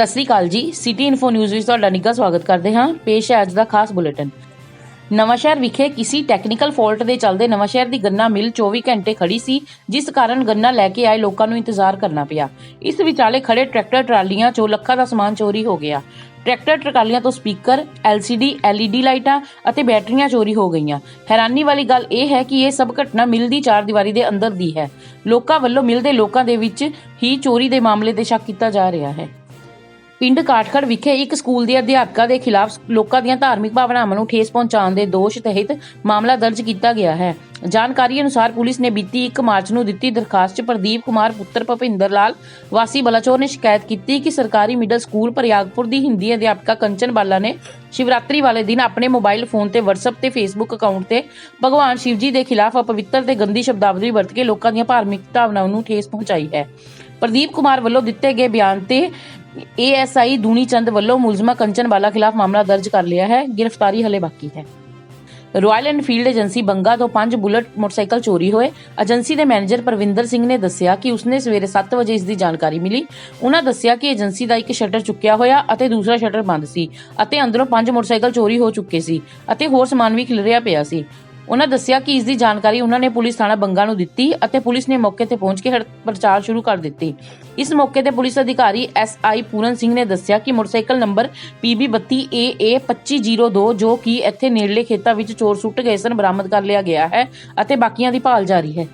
ਸਤਿ ਸ੍ਰੀ ਅਕਾਲ ਜੀ। City info news ਵਿੱਚ ਤੁਹਾਡਾ ਨਿੱਘਾ ਸਵਾਗਤ ਕਰਦੇ ਹਾਂ। ਪੇਸ਼ ਹੈ ਅੱਜ ਦਾ ਖਾਸ ਬੁਲੇਟਿਨ। ਨਵਾਂਸ਼ਹਿਰ ਵਿਖੇ ਕਿਸੇ ਟੈਕਨੀਕਲ ਫਾਲਟ ਦੇ ਚੱਲਦੇ ਨਵਾਂਸ਼ਹਿਰ ਦੀ ਗੰਨਾ ਮਿਲ 24 ਘੰਟੇ ਖੜੀ ਸੀ, ਜਿਸ ਕਾਰਨ ਗੰਨਾ ਲੈ ਕੇ ਆਏ ਲੋਕਾਂ ਨੂੰ ਇੰਤਜ਼ਾਰ ਕਰਨਾ ਪਿਆ। ਇਸ ਵਿਚਾਲੇ ਖੜੇ ਟਰੈਕਟਰ ਟਰਾਲੀਆਂ ਚੋਂ ਲੱਖਾਂ ਦਾ ਸਮਾਨ ਚੋਰੀ ਹੋ ਗਿਆ। ਟਰੈਕਟਰ ਟਰਾਲੀਆਂ ਤੋਂ ਸਪੀਕਰ LCD LED ਲਾਈਟਾਂ ਅਤੇ ਬੈਟਰੀਆਂ ਚੋਰੀ ਹੋ ਗਈਆਂ। ਹੈਰਾਨੀ ਵਾਲੀ ਗੱਲ ਇਹ ਹੈ ਕਿ ਇਹ ਸਭ ਘਟਨਾ ਮਿਲ ਦੀ ਚਾਰ ਦੀਵਾਰੀ ਦੇ ਅੰਦਰ ਦੀ ਹੈ। ਲੋਕਾਂ ਵੱਲੋਂ ਮਿਲ ਦੇ ਲੋਕਾਂ ਦੇ ਵਿੱਚ ਹੀ ਚੋਰੀ ਦੇ ਮਾਮਲੇ ਤੇ ਸ਼ੱਕ ਕੀਤਾ ਜਾ ਰਿਹਾ ਹੈ। ਪਿੰਡ ਕਾਠਖੜ ਵਿਖੇ ਇੱਕ ਸਕੂਲ ਦੇ ਅਧਿਆਪਕਾਂ ਦੇ ਖਿਲਾਫ ਲੋਕਾਂ ਦੀਆਂ ਧਾਰਮਿਕ ਭਾਵਨਾਵਾਂ ਨੂੰ ਠੇਸ ਪਹੁੰਚਾਉਣ ਦੇ ਦੋਸ਼ ਤਹਿਤ ਮਾਮਲਾ ਦਰਜ ਕੀਤਾ ਗਿਆ ਹੈ। ਜਾਣਕਾਰੀ ਅਨੁਸਾਰ ਪੁਲਿਸ ਨੇ ਬੀਤੀ 1 ਮਾਰਚ ਨੂੰ ਦਿੱਤੀ ਦਰਖਾਸਤ 'ਚ ਪ੍ਰਦੀਪ ਕੁਮਾਰ, ਪੁੱਤਰ ਭਪਿੰਦਰ ਲਾਲ, ਵਾਸੀ ਬਲਾਚੌਰ ਨੇ ਸ਼ਿਕਾਇਤ ਕੀਤੀ ਕਿ ਸਰਕਾਰੀ ਮਿਡਲ ਸਕੂਲ ਪ੍ਰਯਾਗਪੁਰ ਦੀ ਹਿੰਦੀ ਅਧਿਆਪਕਾ ਕੰਚਨ ਬਾਲਾ ਨੇ ਸ਼ਿਵਰਾਤਰੀ ਵਾਲੇ ਦਿਨ ਆਪਣੇ ਮੋਬਾਈਲ ਫੋਨ ਤੇ WhatsApp ਤੇ Facebook ਅਕਾਊਂਟ ਤੇ ਭਗਵਾਨ ਸ਼ਿਵ ਜੀ ਦੇ ਖਿਲਾਫ ਅਪਵਿੱਤਰ ਤੇ ਗੰਦੀ ਸ਼ਬਦਾਵਲੀ ਵਰਤ ਕੇ ਲੋਕਾਂ ਦੀਆਂ ਧਾਰਮਿਕ ਭਾਵਨਾਵਾਂ ਨੂੰ ਠੇਸ ਪਹੁੰਚਾਈ ਹੈ। ਪ੍ਰਦੀਪ ਕੁਮਾਰ ਵੱਲੋਂ ਦਿੱਤੇ ਗਏ ਬਿਆਨ ਤੇ ਏਐਸਆਈ ਦੂਣੀ ਚੰਦ ਵੱਲੋਂ ਮੁਲਜ਼ਮਾ ਕੰਚਨ ਖਿਲਾਫ ਮਾਮਲਾ ਦਰਜ ਕਰ ਲਿਆ ਹੈ। ਗ੍ਰਿਫਤਾਰੀ ਹਲੇ ਬਾਕੀ ਹੈ। ਰਾਇਲ ਐਨਫੀਲਡ ਏਜੰਸੀ ਬੰਗਾ ਤੋਂ ਪੰਜ ਬੁਲਟ ਮੋਟਰਸਾਈਕਲ ਚੋਰੀ ਹੋਏ। ਏਜੰਸੀ ਦੇ ਮੈਨੇਜਰ ਪ੍ਰਵਿੰਦਰ ਸਿੰਘ ਨੇ ਦੱਸਿਆ ਕਿ ਉਸਨੇ ਸਵੇਰੇ 7 ਵਜੇ ਇਸ ਦੀ ਜਾਣਕਾਰੀ ਮਿਲੀ। ਉਹਨਾਂ ਦੱਸਿਆ ਕਿ ਏਜੰਸੀ ਦਾ ਇੱਕ ਸ਼ਟਰ ਚੁੱਕਿਆ ਹੋਇਆ ਅਤੇ ਦੂਸਰਾ ਸ਼ਟਰ ਬੰਦ ਸੀ ਅਤੇ ਅੰਦਰੋਂ ਪੰਜ ਮੋਟਰਸਾਈਕਲ ਚੋਰੀ ਹੋ ਚੁੱਕੇ ਸੀ ਅਤੇ ਹੋਰ ਸਮਾਨ ਵੀ ਖਿਲਰਿਆ ਪਿਆ ਸੀ। ਉਹਨਾਂ ਦੱਸਿਆ ਕਿ ਇਸ ਦੀ ਜਾਣਕਾਰੀ ਉਹਨਾਂ ਨੇ ਪੁਲਿਸ ਥਾਣਾ ਬੰਗਾ ਨੂੰ ਦਿੱਤੀ ਅਤੇ ਪੁਲਿਸ ਨੇ ਮੌਕੇ ਤੇ ਪਹੁੰਚ ਕੇ ਹੜ- ਪੜਤਾਲ ਸ਼ੁਰੂ ਕਰ ਦਿੱਤੀ। ਇਸ ਮੌਕੇ ਤੇ ਪੁਲਿਸ ਅਧਿਕਾਰੀ ਐਸ ਆਈ ਪੂਰਨ ਸਿੰਘ ਨੇ ਦੱਸਿਆ ਕਿ ਮੋਟਰਸਾਈਕਲ ਨੰਬਰ PB32AA 2502 ਜੋ ਕਿ ਇੱਥੇ ਨੇੜਲੇ ਖੇਤਾਂ ਵਿੱਚ ਚੋਰ ਸੁੱਟ ਗਏ ਸਨ, ਬਰਾਮਦ ਕਰ ਲਿਆ ਗਿਆ ਹੈ ਅਤੇ ਬਾਕੀਆਂ ਦੀ ਭਾਲ ਜਾਰੀ ਹੈ।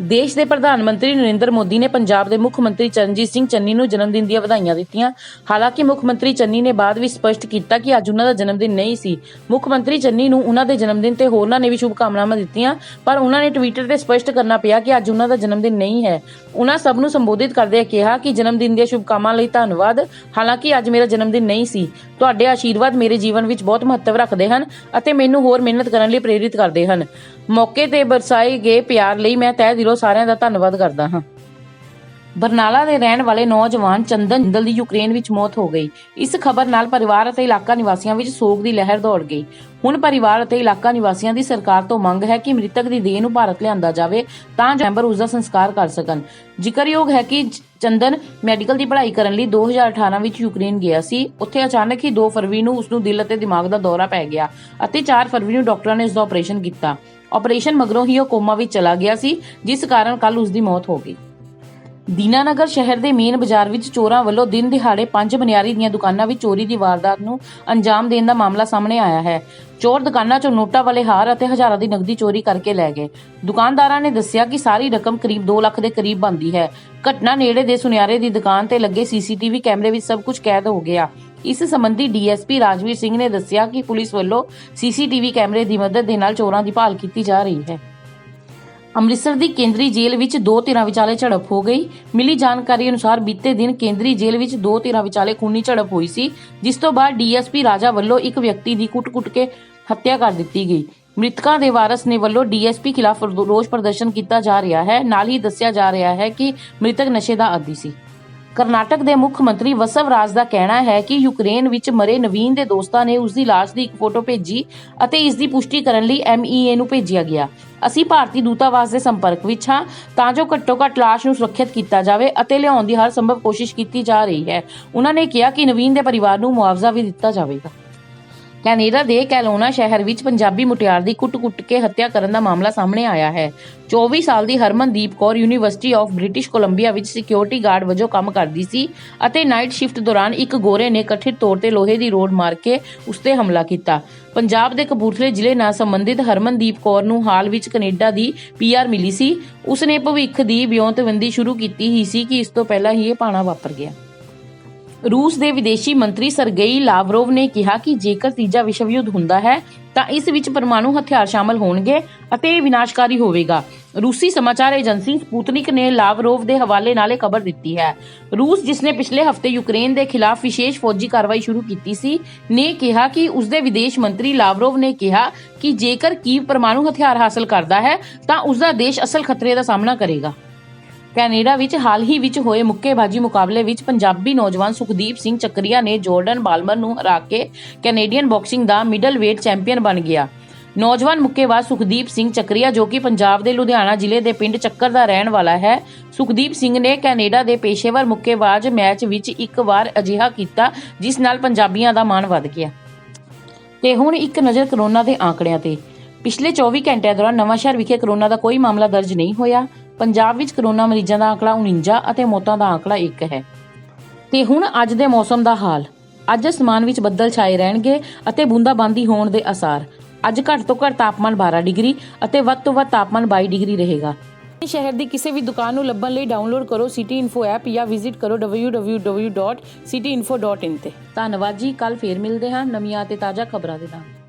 ਦੇਸ਼ ਦੇ ਪ੍ਰਧਾਨ ਮੰਤਰੀ ਨਰਿੰਦਰ ਮੋਦੀ ਨੇ ਪੰਜਾਬ ਦੇ ਮੁੱਖ ਮੰਤਰੀ ਚਰਨਜੀਤ ਸਿੰਘ ਚੰਨੀ ਨੂੰ ਜਨਮ ਦਿਨ ਦੀਆਂ ਵਧਾਈਆਂ ਦਿੱਤੀਆਂ। ਹਾਲਾਂਕਿ ਮੁੱਖ ਮੰਤਰੀ ਚੰਨੀ ਨੇ ਬਾਅਦ ਵਿੱਚ ਸਪਸ਼ਟ ਕੀਤਾ ਕਿ ਅੱਜ ਉਹਨਾਂ ਦਾ ਜਨਮ ਦਿਨ ਨਹੀਂ ਸੀ। ਮੁੱਖ ਮੰਤਰੀ ਚੰਨੀ ਨੂੰ ਉਹਨਾਂ ਦੇ ਜਨਮ ਦਿਨ ਤੇ ਹੋਰਨਾਂ ਨੇ ਵੀ ਸ਼ੁਭਕਾਮਨਾਵਾਂ ਦਿੱਤੀਆਂ, ਪਰ ਉਹਨਾਂ ਨੇ ਟਵਿੱਟਰ ਤੇ ਸਪਸ਼ਟ ਕਰਨਾ ਪਿਆ ਕਿ ਅੱਜ ਉਹਨਾਂ ਦਾ ਜਨਮ ਦਿਨ ਨਹੀਂ ਹੈ। ਉਹਨਾਂ ਸਭ ਨੂੰ ਸੰਬੋਧਿਤ ਕਰਦੇ ਕਿਹਾ ਕਿ ਜਨਮ ਦਿਨ ਦੀਆਂ ਸ਼ੁਭਕਾਮਨਾਵਾਂ ਲਈ ਧੰਨਵਾਦ। ਹਾਲਾਂਕਿ ਅੱਜ ਮੇਰਾ ਜਨਮ ਦਿਨ ਨਹੀਂ ਸੀ। ਤੁਹਾਡੇ ਆਸ਼ੀਰਵਾਦ ਮੇਰੇ ਜੀਵਨ ਵਿੱਚ ਬਹੁਤ ਮਹੱਤਵ ਰੱਖਦੇ ਹਨ ਅਤੇ ਮੈਨੂੰ ਹੋਰ ਮਿਹਨਤ ਕਰਨ ਲਈ ਪ੍ਰੇਰਿਤ ਕਰਦੇ ਹਨ। ਮੌਕੇ ਤੇ ਬਰਸਾਏ ਗਏ ਪਿਆਰ ਲਈ ਮੈਂ ਤਹਿ ਦਿਲੋਂ ਸਾਰਿਆਂ ਦਾ ਧੰਨਵਾਦ ਕਰਦਾ ਹਾਂ। ਬਰਨਾਲਾ ਦੇ ਰਹਿਣ ਵਾਲੇ ਨੌਜਵਾਨ ਚੰਦਨ ਜਿੰਦਲ ਦੀ ਯੂਕਰੇਨ ਵਿੱਚ ਮੌਤ ਹੋ ਗਈ। ਇਸ ਖਬਰ ਨਾਲ ਪਰਿਵਾਰ ਅਤੇ ਇਲਾਕਾ ਨਿਵਾਸੀਆਂ ਵਿੱਚ ਸੋਗ ਦੀ ਲਹਿਰ ਦੌੜ ਗਈ। ਹੁਣ ਪਰਿਵਾਰ ਅਤੇ ਇਲਾਕਾ ਨਿਵਾਸੀਆਂ ਦੀ ਸਰਕਾਰ ਤੋਂ ਮੰਗ ਹੈ ਕਿ ਮ੍ਰਿਤਕ ਦੀ ਦੇਹ ਨੂੰ ਭਾਰਤ ਲਿਆਂਦਾ ਜਾਵੇ ਤਾਂ ਜੋ ਮੈਂਬਰ ਉਸ ਦਾ ਸੰਸਕਾਰ ਕਰ ਸਕਣ। ਜ਼ਿਕਰਯੋਗ ਹੈ ਕਿ ਚੰਦਨ ਮੈਡੀਕਲ ਦੀ ਪੜ੍ਹਾਈ ਕਰਨ ਲਈ 2018 ਵਿੱਚ ਯੂਕਰੇਨ ਗਿਆ ਸੀ। ਉੱਥੇ ਅਚਾਨਕ ਹੀ 2 ਫਰਵਰੀ ਨੂੰ ਉਸ ਨੂੰ ਦਿਲ ਅਤੇ ਦਿਮਾਗ ਦਾ ਦੌਰਾ ਪੈ ਗਿਆ ਅਤੇ 4 ਫਰਵਰੀ ਨੂੰ ਡਾਕਟਰਾਂ ਨੇ ਉਸ ਦਾ ਆਪਰੇਸ਼ਨ ਕੀਤਾ। ਆਪਰੇਸ਼ਨ ਮਗਰੋਂ ਹੀ ਉਹ ਕੋਮਾ ਵਿੱਚ ਚਲਾ ਗਿਆ ਸੀ, ਜਿਸ ਕਾਰਨ ਕੱਲ ਉਸ ਦੀ ਮੌਤ ਹੋ ਗਈ। ਦੀਨਾਨਗਰ ਸ਼ਹਿਰ ਦੇ ਮੇਨ ਬਾਜ਼ਾਰ ਵਿੱਚ ਚੋਰਾਂ ਵੱਲੋਂ ਦਿਨ ਦਿਹਾੜੇ ਪੰਜ ਬਨਿਆਰੀ ਦੀਆਂ ਦੁਕਾਨਾਂ ਵਿੱਚ ਚੋਰੀ ਦੀ ਵਾਰਦਾਤ ਨੂੰ ਅੰਜਾਮ ਦੇਣ ਦਾ ਮਾਮਲਾ ਸਾਹਮਣੇ ਆਇਆ ਹੈ। ਚੋਰ ਦੁਕਾਨਾਂ 'ਚੋਂ ਨੋਟਾਂ ਵਾਲੇ ਹਾਰ ਅਤੇ ਹਜ਼ਾਰਾਂ ਦੀ ਨਕਦੀ ਚੋਰੀ ਕਰਕੇ ਲੈ ਗਏ। ਦੁਕਾਨਦਾਰਾਂ ਨੇ ਦੱਸਿਆ ਕਿ ਸਾਰੀ ਰਕਮ ਕਰੀਬ 2 ਲੱਖ ਦੇ ਕਰੀਬ ਬਣਦੀ ਹੈ। ਘਟਨਾ ਨੇੜੇ ਦੇ ਸੁਨਿਆਰੇ ਦੀ ਦੁਕਾਨ ਤੇ ਲੱਗੇ ਸੀਸੀਟੀਵੀ ਕੈਮਰੇ ਵਿੱਚ ਸਭ ਕੁਝ ਕੈਦ ਹੋ ਗਿਆ। ਇਸ ਸੰਬੰਧੀ ਡੀਐਸਪੀ ਰਾਜਵੀਰ ਸਿੰਘ ਨੇ ਦੱਸਿਆ ਕਿ ਪੁਲਿਸ ਵੱਲੋਂ ਸੀਸੀਟੀਵੀ ਕੈਮਰੇ ਦੀ ਮਦਦ ਦੇ ਨਾਲ ਚੋਰਾਂ ਦੀ ਭਾਲ ਕੀਤੀ ਜਾ ਰਹੀ ਹੈ। ਅੰਮ੍ਰਿਤਸਰ ਦੀ ਕੇਂਦਰੀ ਜੇਲ੍ਹ ਵਿੱਚ ਦੋ ਧਿਰਾਂ ਵਿਚਾਲੇ ਝੜਪ ਹੋ ਗਈ। ਮਿਲੀ ਜਾਣਕਾਰੀ ਅਨੁਸਾਰ ਬੀਤੇ ਦਿਨ ਕੇਂਦਰੀ ਜੇਲ੍ਹ ਵਿੱਚ ਦੋ ਧਿਰਾਂ ਵਿਚਾਲੇ ਖੂਨੀ ਝੜਪ ਹੋਈ ਸੀ, ਜਿਸ ਤੋਂ ਬਾਅਦ ਡੀਐਸਪੀ ਰਾਜਾ ਵੱਲੋਂ ਇੱਕ ਵਿਅਕਤੀ ਦੀ ਕੁੱਟ-ਕੁੱਟ ਕੇ ਹੱਤਿਆ ਕਰ ਦਿੱਤੀ ਗਈ। ਮ੍ਰਿਤਕਾਂ ਦੇ ਵਾਰਸ ਨੇ ਵੱਲੋਂ ਡੀਐਸਪੀ ਖਿਲਾਫ ਰੋਸ ਪ੍ਰਦਰਸ਼ਨ ਕੀਤਾ ਜਾ ਰਿਹਾ ਹੈ। ਨਾਲ ਹੀ ਦੱਸਿਆ ਜਾ ਰਿਹਾ ਹੈ ਕਿ ਮ੍ਰਿਤਕ ਨਸ਼ੇ ਦਾ ਆਦੀ ਸੀ। ਕਰਨਾਟਕ ਦੇ ਮੁੱਖ ਮੰਤਰੀ ਵਸਵ ਰਾਜ ਦਾ ਕਹਿਣਾ ਹੈ ਕਿ ਯੂਕਰੇਨ ਵਿੱਚ ਮਰੇ ਨਵੀਨ ਦੇ ਦੋਸਤਾਂ ਨੇ ਉਸ ਦੀ ਲਾਸ਼ ਦੀ ਇੱਕ ਫੋਟੋ ਭੇਜੀ ਅਤੇ ਇਸ ਦੀ ਪੁਸ਼ਟੀ ਕਰਨ ਲਈ ਐਮਈਏ ਨੂੰ ਭੇਜਿਆ ਗਿਆ। ਅਸੀਂ ਭਾਰਤੀ ਦੂਤਾਵਾਸ ਦੇ ਸੰਪਰਕ ਵਿੱਚ ਹਾਂ, ਤਾਂ ਜੋ ਘੱਟੋ ਘੱਟ ਲਾਸ਼ ਨੂੰ ਸੁਰੱਖਿਅਤ ਕੀਤਾ ਜਾਵੇ ਅਤੇ ਲਿਆਉਣ ਦੀ ਹਰ ਸੰਭਵ ਕੋਸ਼ਿਸ਼ ਕੀਤੀ ਜਾ ਰਹੀ ਹੈ। ਉਹਨਾਂ ਨੇ ਕਿਹਾ ਕਿ ਨਵੀਨ ਦੇ ਪਰਿਵਾਰ ਨੂੰ ਮੁਆਵਜ਼ਾ ਵੀ ਦਿੱਤਾ ਜਾਵੇਗਾ। ਕੈਨੇਡਾ ਦੇ ਕੈਲੋਨਾ ਸ਼ਹਿਰ ਵਿੱਚ ਪੰਜਾਬੀ ਮੁਟਿਆਰ ਦੀ ਕੁੱਟ-ਕੁੱਟ ਕੇ ਹੱਤਿਆ ਕਰਨ ਦਾ ਮਾਮਲਾ ਸਾਹਮਣੇ ਆਇਆ ਹੈ। 24 ਸਾਲ ਦੀ Harmandeep Kaur university of British Columbia ਵਿੱਚ ਸਿਕਿਉਰਿਟੀ ਗਾਰਡ ਵਜੋਂ ਕੰਮ ਕਰਦੀ ਸੀ ਅਤੇ ਨਾਈਟ ਸ਼ਿਫਟ ਦੌਰਾਨ ਇੱਕ ਗੋਰੇ ਨੇ ਕਥਿਤ ਤੌਰ ਤੇ ਲੋਹੇ ਦੀ ਰੋਡ ਮਾਰ ਕੇ ਉਸ ਤੇ ਹਮਲਾ ਕੀਤਾ। ਪੰਜਾਬ ਦੇ ਕਪੂਰਥਲੇ ਜ਼ਿਲ੍ਹੇ ਨਾਲ ਸੰਬੰਧਿਤ ਹਰਮਨਦੀਪ ਕੌਰ ਨੂੰ ਹਾਲ ਵਿੱਚ ਕੈਨੇਡਾ ਦੀ ਪੀਆਰ ਮਿਲੀ ਸੀ। ਉਸ ਨੇ ਭਵਿੱਖ ਦੀ ਵਿਉਂਤਬੰਦੀ ਸ਼ੁਰੂ ਕੀਤੀ ਹੀ ਸੀ ਕਿ ਇਸ ਤੋਂ ਪਹਿਲਾਂ ਹੀ ਇਹ ਪਾਣਾ ਵਾਪਰ ਗਿਆ। ਰੂਸ ਦੇ ਵਿਦੇਸ਼ੀ ਮੰਤਰੀ ਸਰਗੇਈ ਲਾਵਰੋਵ ਨੇ ਕਿਹਾ ਕਿ ਜੇਕਰ ਤੀਜਾ ਵਿਸ਼ਵ ਯੁੱਧ ਹੁੰਦਾ ਹੈ, ਤਾਂ ਇਸ ਵਿੱਚ ਪਰਮਾਣੂ ਹਥਿਆਰ ਸ਼ਾਮਲ ਹੋਣਗੇ ਅਤੇ ਇਹ ਵਿਨਾਸ਼ਕਾਰੀ ਹੋਵੇਗਾ। ਰੂਸੀ ਸਮਾਚਾਰ ਏਜੰਸੀ ਸਪੂਤਨਿਕ ਨੇ ਲਾਵਰੋਵ ਦੇ ਹਵਾਲੇ ਨਾਲ ਇਹ ਖਬਰ ਦਿੱਤੀ ਹੈ। ਰੂਸ, ਜਿਸ ਨੇ ਪਿਛਲੇ ਹਫ਼ਤੇ ਯੂਕਰੇਨ ਦੇ ਖਿਲਾਫ ਵਿਸ਼ੇਸ਼ ਫੌਜੀ ਕਾਰਵਾਈ ਸ਼ੁਰੂ ਕੀਤੀ ਸੀ, ਨੇ ਕਿਹਾ ਕਿ ਉਸ ਦੇ ਵਿਦੇਸ਼ ਮੰਤਰੀ ਲਾਵਰੋਵ ਨੇ ਕਿਹਾ ਕਿ ਜੇਕਰ ਕੀਵ ਪਰਮਾਣੂ ਹਥਿਆਰ ਹਾਸਲ ਕਰਦਾ ਹੈ, ਤਾਂ ਉਸ ਦਾ ਦੇਸ਼ ਅਸਲ ਖਤਰੇ ਦਾ ਸਾਹਮਣਾ ਕਰੇਗਾ। ਕੈਨੇਡਾ ਵਿੱਚ ਹਾਲ ਹੀ ਵਿੱਚ ਹੋਏ ਮੁੱਕੇਬਾਜ਼ੀ ਮੁਕਾਬਲੇ ਵਿੱਚ ਪੰਜਾਬੀ ਨੌਜਵਾਨ ਸੁਖਦੀਪ ਸਿੰਘ ਚੱਕਰੀਆ ਨੇ ਜਾਰਡਨ ਬਾਲਮਰ ਨੂੰ ਹਰਾ ਕੇ ਕੈਨੇਡੀਅਨ ਬਾਕਸਿੰਗ ਦਾ ਮਿਡਲ ਵੇਟ ਚੈਂਪੀਅਨ ਬਣ ਗਿਆ। ਨੌਜਵਾਨ ਮੁੱਕੇਬਾਜ਼ ਸੁਖਦੀਪ ਸਿੰਘ ਚੱਕਰੀਆ ਜੋ ਕਿ ਪੰਜਾਬ ਦੇ ਲੁਧਿਆਣਾ ਜ਼ਿਲ੍ਹੇ ਦੇ ਪਿੰਡ ਚੱਕਰ ਦਾ ਰਹਿਣ ਵਾਲਾ ਹੈ, ਸੁਖਦੀਪ ਸਿੰਘ ਨੇ ਕੈਨੇਡਾ ਦੇ ਪੇਸ਼ੇਵਰ ਮੁੱਕੇਬਾਜ਼ ਮੈਚ ਵਿੱਚ ਇੱਕ ਵਾਰ ਅਜਿਹਾ ਕੀਤਾ ਜਿਸ ਨਾਲ ਪੰਜਾਬੀਆਂ ਦਾ ਮਾਣ ਵੱਧ ਗਿਆ। ਤੇ ਹੁਣ ਇੱਕ ਨਜ਼ਰ ਕਰੋਨਾ ਦੇ ਆંકੜਿਆਂ ਤੇ। ਪਿਛਲੇ 24 ਘੰਟਿਆਂ ਦੌਰਾਨ ਨਵਾਂਸ਼ਹਿਰ ਵਿਖੇ ਕਰੋਨਾ ਦਾ ਕੋਈ ਮਾਮਲਾ ਦਰਜ ਨਹੀਂ ਹੋਇਆ। ਪੰਜਾਬ ਵਿੱਚ ਕਰੋਨਾ ਮਰੀਜ਼ਾਂ ਦਾ ਆંકੜਾ 49 ਅਤੇ ਮੌਤਾਂ ਦਾ ਆંકੜਾ 1 ਹੈ। ਤੇ ਹੁਣ ਅੱਜ ਦੇ ਮੌਸਮ ਦਾ ਹਾਲ। ਅੱਜ ਅਸਮਾਨ ਵਿੱਚ ਬੱਦਲ ਛਾਏ ਰਹਿਣਗੇ ਅਤੇ ਬੂੰਦਾਬਾਂਦੀ ਹੋਣ ਦੇ ਅਸਾਰ। ਅੱਜ ਘੱਟ ਤੋਂ ਘੱਟ ਤਾਪਮਾਨ 12 ਡਿਗਰੀ ਅਤੇ ਵੱਧ ਤੋਂ ਵੱਧ ਤਾਪਮਾਨ 22 ਡਿਗਰੀ ਰਹੇਗਾ। ਸ਼ਹਿਰ ਦੀ ਕਿਸੇ ਵੀ ਦੁਕਾਨ ਨੂੰ ਲੱਭਣ ਲਈ ਡਾਊਨਲੋਡ ਕਰੋ ਸਿਟੀ ਇਨਫੋ ਐਪ ਜਾਂ ਵਿਜ਼ਿਟ ਕਰੋ www.cityinfo.in ਤੇ। ਧੰਨਵਾਦ ਜੀ ਕੱਲ ਫੇਰ ਮਿਲਦੇ ਹਾਂ ਨਵੀਆਂ ਅਤੇ ਤਾਜ਼ਾ ਖਬਰਾਂ ਦੇ ਨਾਲ।